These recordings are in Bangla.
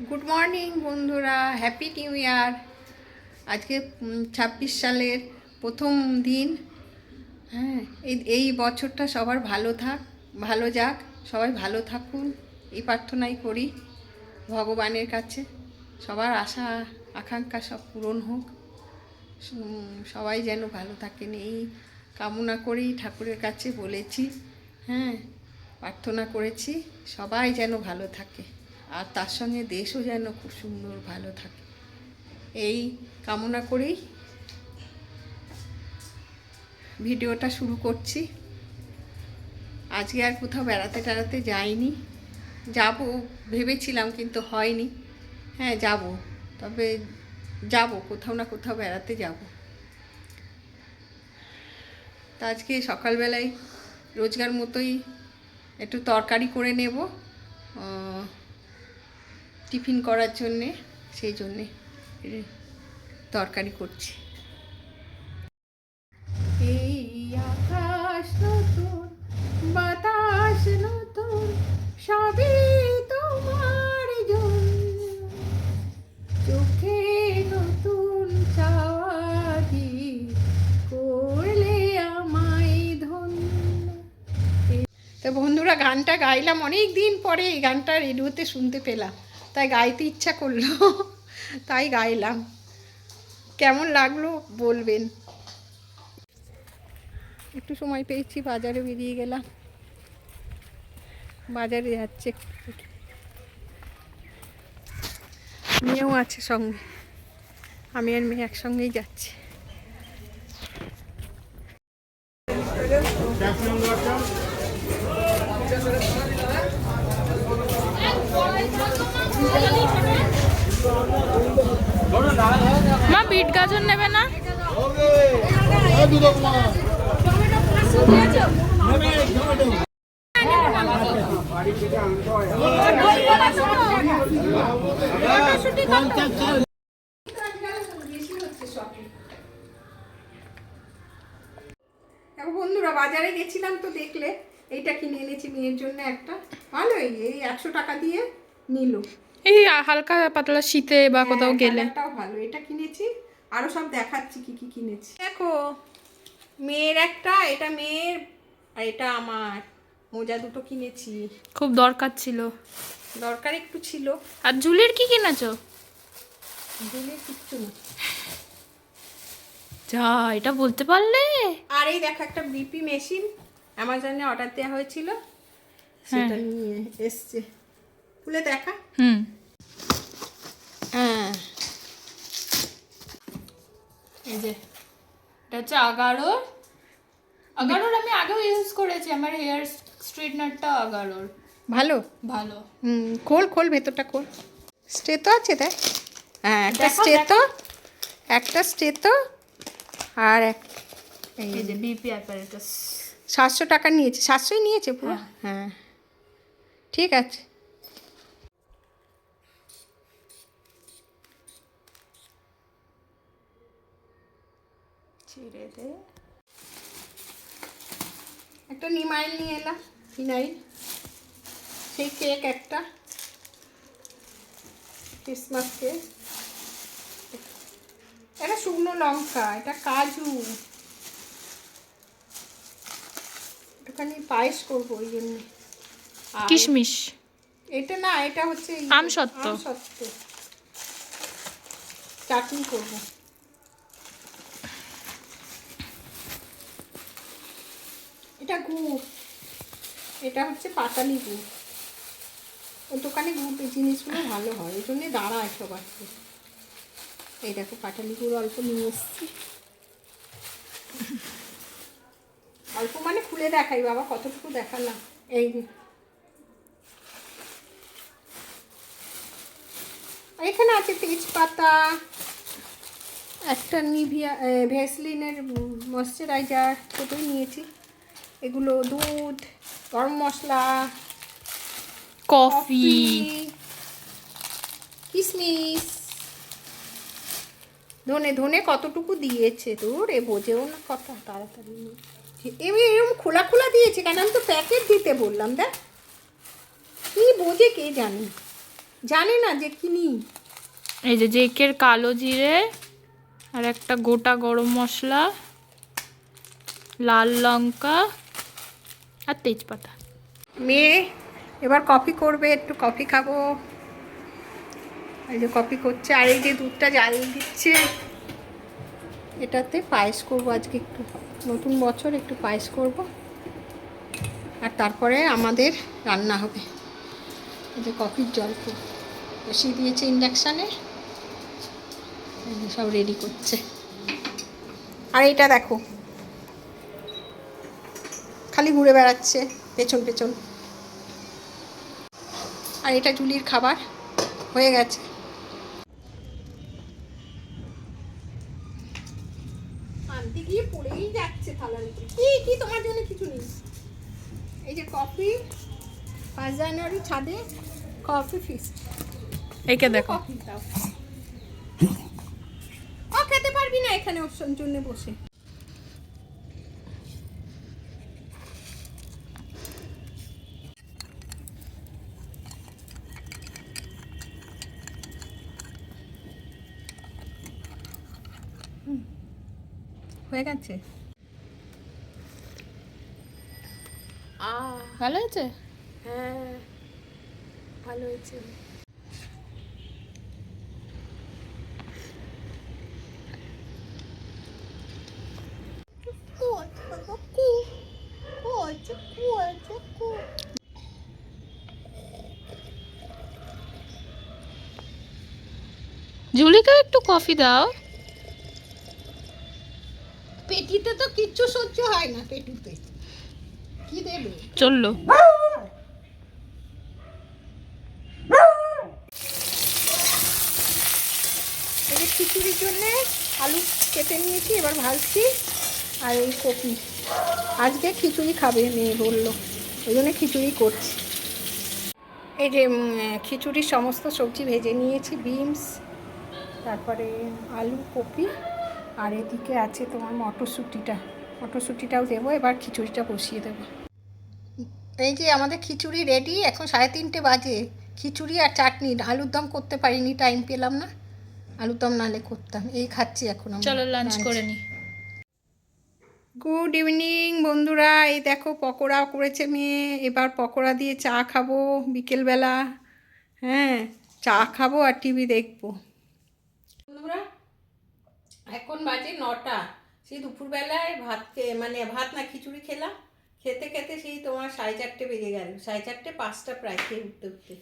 গুড মর্নিং বন্ধুরা। হ্যাপি নিউ ইয়ার আজকে ছাব্বিশ সালের প্রথম দিন। হ্যাঁ এই এই বছরটা সবার ভালো থাক, ভালো যাক, সবাই ভালো থাকুন। এই প্রার্থনাই করি ভগবানের কাছে। সবার আশা, আকাঙ্ক্ষা সব পূরণ হোক। সবাই যেন ভালো থাকেন। এই কামনা করেই ঠাকুরের কাছে বলেছি। হ্যাঁ প্রার্থনা করেছি সবাই যেন ভালো থাকে। আর তার সঙ্গে দেশও যেন খুব সুন্দর, ভালো থাকে। এই কামনা করেই ভিডিওটা শুরু করছি। আজকে আর কোথাও বেড়াতে টেড়াতে যাইনি। যাব, ভেবেছিলাম কিন্তু হয়নি। হ্যাঁ যাব। তবে যাব, কোথাও না কোথাও বেড়াতে যাব। তা আজকে সকালবেলায় রোজগার মতোই একটু তরকারি করে নেব। টিফিন করার জন্যে, সেই জন্যে তরকারি করছি। এই আকাশ নতুন, বাতাস নতুন, সবই তোমার জন্য। চোখে নতুন চাওয়া করলে আমায় ধন্য। তো বন্ধুরা, গানটা গাইলাম অনেক দিন পরে, এই গানটা রেডিওতে শুনতে পেলাম। তাই গাইতে ইচ্ছা করল, তাই গাইলাম। কেমন লাগল বলবেন? একটু সময় পেয়েছি, বাজারে বেরিয়ে গেলাম। বাজারে যাচ্ছে মেয়েও আছে সঙ্গে। আমি আর মেয়ে একসঙ্গেই যাচ্ছি। মা বিট নেবে না? বন্ধুরা, বাজারে গেছিলাম তো দেখলে। এইটা কিনে এনেছি মেয়ের জন্য একটা। ভালোই, এই একশো টাকা দিয়ে নিল। এই হালকা পাতলা শীতে বা কোথাও হ্যাঁ, গেলে ভালো। এটা কিনেছি। আরও সব দেখাচ্ছি কি কি কিনেছি। দেখো মেয়ের একটা এটা মেয়ের আর এটা আমার। মোজা দুটো কিনেছি। খুব দরকার ছিল। দরকার একটু ছিল। আর জুলির কি কিনেছো? দিলে কিচ্ছু না। যা এটা বলতে পারলে। আর এই দেখো একটা বিপি মেশিন। অ্যামাজনে অর্ডার দেওয়া হয়েছিল। সেটা নিয়ে এসছে। খুলে দেখা। হুম। হ্যাঁ। এই যে এটা হচ্ছে আগারোর। আগারোর আমি আগেও ইউজ করেছি আমার হেয়ার স্ট্রেটনারটা আগারোর। ভালো? ভালো। হুম খোল খোল ভেতরটা খোল। স্টেতো আছে দেখ। হ্যাঁ একটা দেখাও, স্টেতো একটা স্টেতো আর এক এই এই যে বিপি অ্যাপারেটাস সাতশো টাকা নিয়েছে সাতশোই নিয়েছে পুরো? হ্যাঁ। ঠিক আছে। ছেড়ে দে। একটা নিমাইল নিয়ে এলাম ফিনাইল সেই কেক একটা। ক্রিসমাস কেক এটা শুকনো লঙ্কা এটা কাজু। একটুখানি পায়েস করব ওই জন্য। কিশমিশ। এটা না এটা হচ্ছে আমসত্ত্ব। আমসত্ত্ব। চাটনি করব। এটা গুড় এটা হচ্ছে পাটালি গুড় ওর দোকানে গুড় জিনিসগুলো ভালো হয় ওই জন্যে দাঁড়ায় সবার এই দেখো পাটালি গুড় অল্প নিয়ে এসেছি। অল্প মানে খুলে দেখাই, বাবা কতটুকু দেখালাম। এই এখানে আছে তেজপাতা, একটা নিভিয়া ভেসলিনের ময়শ্চারাইজার ছোটোই নিয়েছি। এগুলো দুধ গরম মশলা কফি। কিশমিশ ধনে ধনে কতটুকু দিয়েছে তোর? এ বোঝেও না কত তাড়াতাড়ি এমনি এরকম খোলা খোলা দিয়েছে কেন? আমি তো প্যাকেট দিতে বললাম দেখ। কি বোঝে কে জানে? জানে না যে কিনি এই যে জেকের কালো জিরে আর একটা গোটা গরম মশলা লাল লঙ্কা আর তেজপাতা। মেয়ে, এবার কফি করবে, একটু কফি খাব। এই যে কফি করছে, আর এই যে দুধটা জাল দিচ্ছে। এটাতে পায়েস করব আজকে একটু। নতুন বছর, একটু পায়েস করব। আর তারপরে আমাদের রান্না হবে। এই যে কফির জল খুব বসিয়ে দিয়েছে ইন্ডাকশানে। সব রেডি করছে। আর এটা দেখো খালি ঘুরে বেড়াচ্ছে পেছন পেছন। আর এটা জুলির খাবার হয়ে গেছে। আনতে গিয়ে পড়েই যাচ্ছে থালার কি কি তোমার জন্য কিছু নেই? এই যে কফি পাঁচ জানুয়ারি ছাদে কফি ফিস্ট এইকে দেখো। কফি দাও। ও খেতে পারবি না এখানে ওর জন্য বসে। হয়ে গেছে? আহ ভালো আছে হ্যাঁ ভালো হয়েছে। জুলিকে একটু কফি দাও। পেটিতে তো কিচ্ছু সহ্য হয় না পেটুতে। কি দেবে? চলল। এই খিচুড়ির জন্যে আলু কেটে নিয়েছি এবার ভাজছি আর এই কপি। আজকে খিচুড়ি খাবে মেয়ে বলল। ওই জন্য খিচুড়ি করছি। এই যে খিচুড়ির সমস্ত সবজি ভেজে নিয়েছি বিনস তারপরে আলু কপি আর এদিকে আছে তোমার মটরশুঁটিটা। মটরশুঁটিটাও দেবো এবার খিচুড়িটা বসিয়ে দেবো। এই যে আমাদের খিচুড়ি রেডি এখন সাড়ে তিনটে বাজে। খিচুড়ি আর চাটনি আলুর দম করতে পারিনি টাইম পেলাম না। আলুর দম নালে করতাম এই খাচ্ছি এখন চলো লাঞ্চ করে নি। গুড ইভিনিং বন্ধুরা। এই দেখো পকোড়া করেছে মেয়ে। এবার পকোড়া দিয়ে চা খাব বিকেলবেলা। হ্যাঁ চা খাব আর টিভি দেখব। এখন বাজে নটা। সেই দুপুরবেলায় ভাত খেয়ে মানে ভাত না খিচুড়ি খেলাম। খেতে খেতে সেই তোমার সাড়ে চারটে বেজে গেল। সাড়ে চারটে পাঁচটা প্রায় খেয়ে উঠতে উঠতে।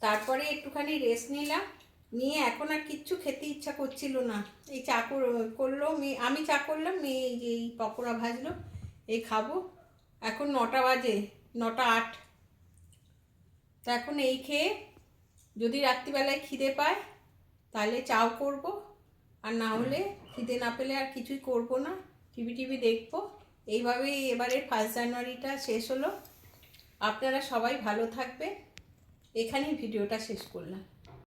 তারপরে একটুখানি রেস্ট নিলাম। নিয়ে এখন আর কিচ্ছু খেতে ইচ্ছা করছিল না। এই চা কর- করল মেয়ে আমি চা করলাম মেয়ে এই পকোড়া ভাজলো, এই খাব। এখন নটা বাজে, নটা আট। তা এখন এই খেয়ে যদি রাত্রিবেলায় খিদে পায়, তাহলে চাও করব। আর না হলে খিদে না পেলে আর কিছুই করব না। টিভি টিভি দেখব। এইভাবেই এবারের ফার্স্ট জানুয়ারিটা শেষ হলো। আপনারা সবাই ভালো থাকবে এখানেই ভিডিওটা শেষ করলাম।